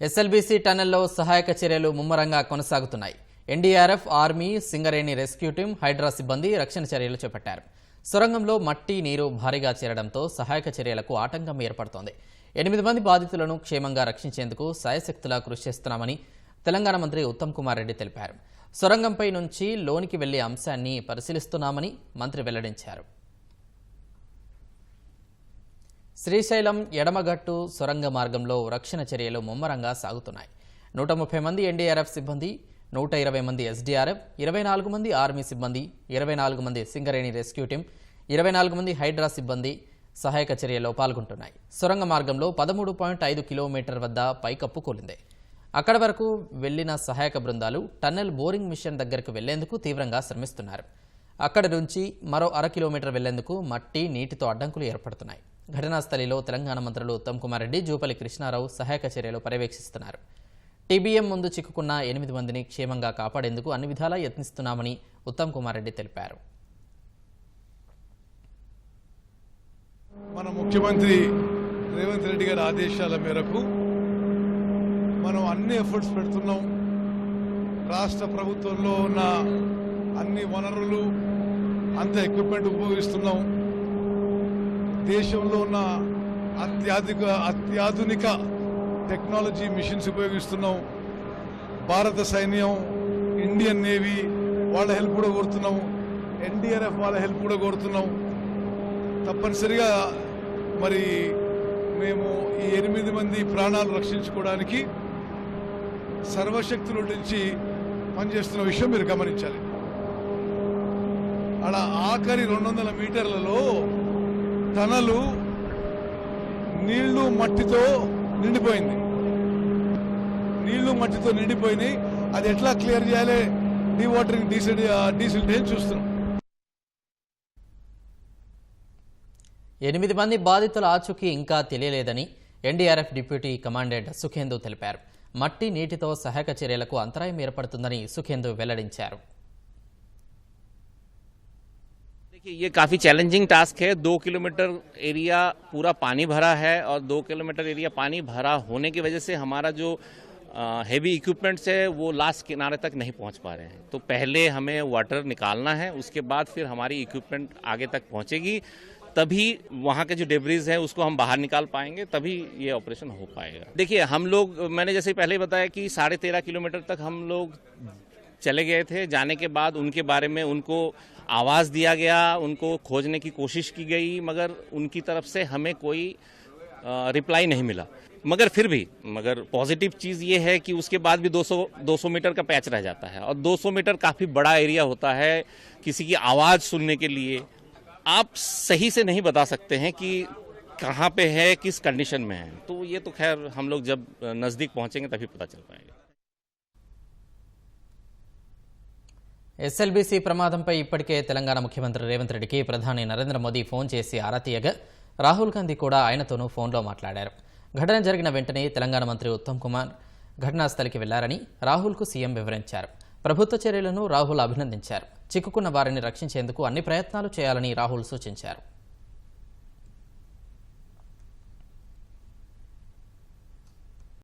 SLBC టన్నెల్లో సహాయక చర్యలు ముమ్మరంగా కొనసాగుతున్నాయి. NDRF army Singareni rescue team Hydraa సిబ్బంది రక్షణ చర్యలు చేపట్టారు. సొరంగంలో మట్టి నీరు భారీగా చేరడంతో సహాయక చర్యలకు ఆటంకం ఏర్పడుతోంది. ఎనిమిది మంది బాధితులను క్షేమంగా రక్షించేందుకు సాయశక్తులా కృషి చేస్తున్నామని తెలంగాణ మంత్రి ఉత్తమ్ కుమార్ రెడ్డి తెలిపారు. సొరంగంపై నుంచి లోనికి వెళ్ళే అంశాన్ని పరిశీలిస్తున్నామని మంత్రి వెల్లడించారు. శ్రీశైలం ఎడమగట్టు సొరంగ మార్గంలో రక్షణ చర్యలు ముమ్మరంగా సాగుతున్నాయి. నూట ముప్పై మంది ఎన్డీఆర్ఎఫ్ సిబ్బంది నూట ఇరవై మంది ఎస్డీఆర్ఎఫ్ ఇరవై నాలుగు మంది ఆర్మీ సిబ్బంది ఇరవై నాలుగు మంది సింగరేణి రెస్క్యూ టీం ఇరవై నాలుగు మంది హైడ్రా సిబ్బంది సహాయక చర్యలో పాల్గొంటున్నాయి. సొరంగ మార్గంలో పదమూడు పాయింట్ ఐదు కిలోమీటర్ వద్ద పైకప్పు కూలింది. అక్కడ వరకు వెళ్ళిన సహాయక బృందాలు టన్నెల్ బోరింగ్ మిషన్ దగ్గరకు వెళ్ళేందుకు తీవ్రంగా శ్రమిస్తున్నారు. అక్కడి నుంచి మరో అర కిలోమీటర్ వెళ్ళేందుకు మట్టి నీటితో అడ్డంకులు ఏర్పడుతున్నాయి. ఘటనా స్థలిలో తెలంగాణ మంత్రులు ఉత్తమ్ కుమార్ రెడ్డి జూపల్లి కృష్ణారావు సహాయక చర్యలు పర్యవేక్షిస్తున్నారు. టీబీఎం ముందు చిక్కుకున్న ఎనిమిది మందిని క్షేమంగా కాపాడేందుకు అన్ని విధాలా యత్నిస్తున్నామని ఉత్తమ్ కుమార్ రెడ్డి తెలిపారు. మన ముఖ్యమంత్రి రేవంత్ రెడ్డి గారి ఆదేశాల మేరకు మనం అన్ని ఎఫర్ట్స్ పెడుతున్నాం. రాష్ట్ర ప్రభుత్వంలో ఉన్న అన్ని వనరులు అంత ఎక్విప్మెంట్ ఉపయోగిస్తున్నాం. దేశంలో ఉన్న అత్యాధునిక అత్యాధునిక టెక్నాలజీ మిషన్స్ ఉపయోగిస్తున్నాం. భారత సైన్యం ఇండియన్ నేవీ వాళ్ళ హెల్ప్ కూడా కోరుతున్నాం. ఎన్డీఆర్ఎఫ్ వాళ్ళ హెల్ప్ కూడా కోరుతున్నాం. తప్పనిసరిగా మరి మేము ఈ ఎనిమిది మంది ప్రాణాలు రక్షించుకోవడానికి సర్వశక్తులు నుంచి పనిచేస్తున్న విషయం మీరు గమనించాలి. అలా ఆఖరి రెండు వందల మీటర్లలో టనలు నీళ్ళు మట్టితో నిండిపోయింది. నీళ్ళు మట్టితో నిండిపోయినాయి. అది ఎట్లా క్లియర్ చేయాలి? డీ వాటరింగ్ డీసిల్ డీసిల్టేషన్ చూస్తున్నాం. ఎనిమిది మంది బాధితుల ఆచూకీ ఇంకా తెలియలేదని ఎన్డీఆర్ఎఫ్ డిప్యూటీ కమాండెంట్ సుఖేందు తెలిపారు. మట్టి నీటితో సహాయక చర్యలకు అంతరాయం ఏర్పడుతుందని సుఖేందు వెల్లడించారు. देखिए, ये काफ़ी चैलेंजिंग टास्क है। दो किलोमीटर एरिया पूरा पानी भरा है और दो किलोमीटर एरिया पानी भरा होने की वजह से हमारा जो हैवी इक्विपमेंट्स है, वो लास्ट किनारे तक नहीं पहुँच पा रहे हैं। तो पहले हमें वाटर निकालना है, उसके बाद फिर हमारी इक्विपमेंट आगे तक पहुंचेगी। तभी वहाँ के जो डेबरीज है, उसको हम बाहर निकाल पाएँगे, तभी ये ऑपरेशन हो पाएगा। देखिए, हम लोग, मैंने जैसे पहले बताया कि साढ़े तेरह किलोमीटर तक हम लोग चले गए थे। जाने के बाद उनके बारे में उनको आवाज़ दिया गया, उनको खोजने की कोशिश की गई, मगर उनकी तरफ़ से हमें कोई रिप्लाई नहीं मिला। मगर फिर भी, मगर पॉजिटिव चीज़ ये है कि उसके बाद भी 200 200 मीटर का पैच रह जाता है और 200 मीटर काफ़ी बड़ा एरिया होता है किसी की आवाज़ सुनने के लिए। आप सही से नहीं बता सकते हैं कि कहाँ पे है, किस कंडीशन में है। तो ये तो खैर हम लोग जब नज़दीक पहुँचेंगे तभी पता चल पाएगा। ఎస్ఎల్బీసీ ప్రమాదంపై ఇప్పటికే తెలంగాణ ముఖ్యమంత్రి రేవంత్ రెడ్డికి ప్రధాని నరేంద్ర మోదీ ఫోన్ చేసి ఆరా తీయగా రాహుల్ గాంధీ కూడా ఆయనతోనూ ఫోన్లో మాట్లాడారు. ఘటన జరిగిన వెంటనే తెలంగాణ మంత్రి ఉత్తమ్ కుమార్ ఘటనాస్థలికి వెళ్ళారని రాహుల్కు సీఎం వివరించారు. ప్రభుత్వ చర్యలను రాహుల్ అభినందించారు. చిక్కుకున్న వారిని రక్షించేందుకు అన్ని ప్రయత్నాలు చేయాలని రాహుల్ సూచించారు.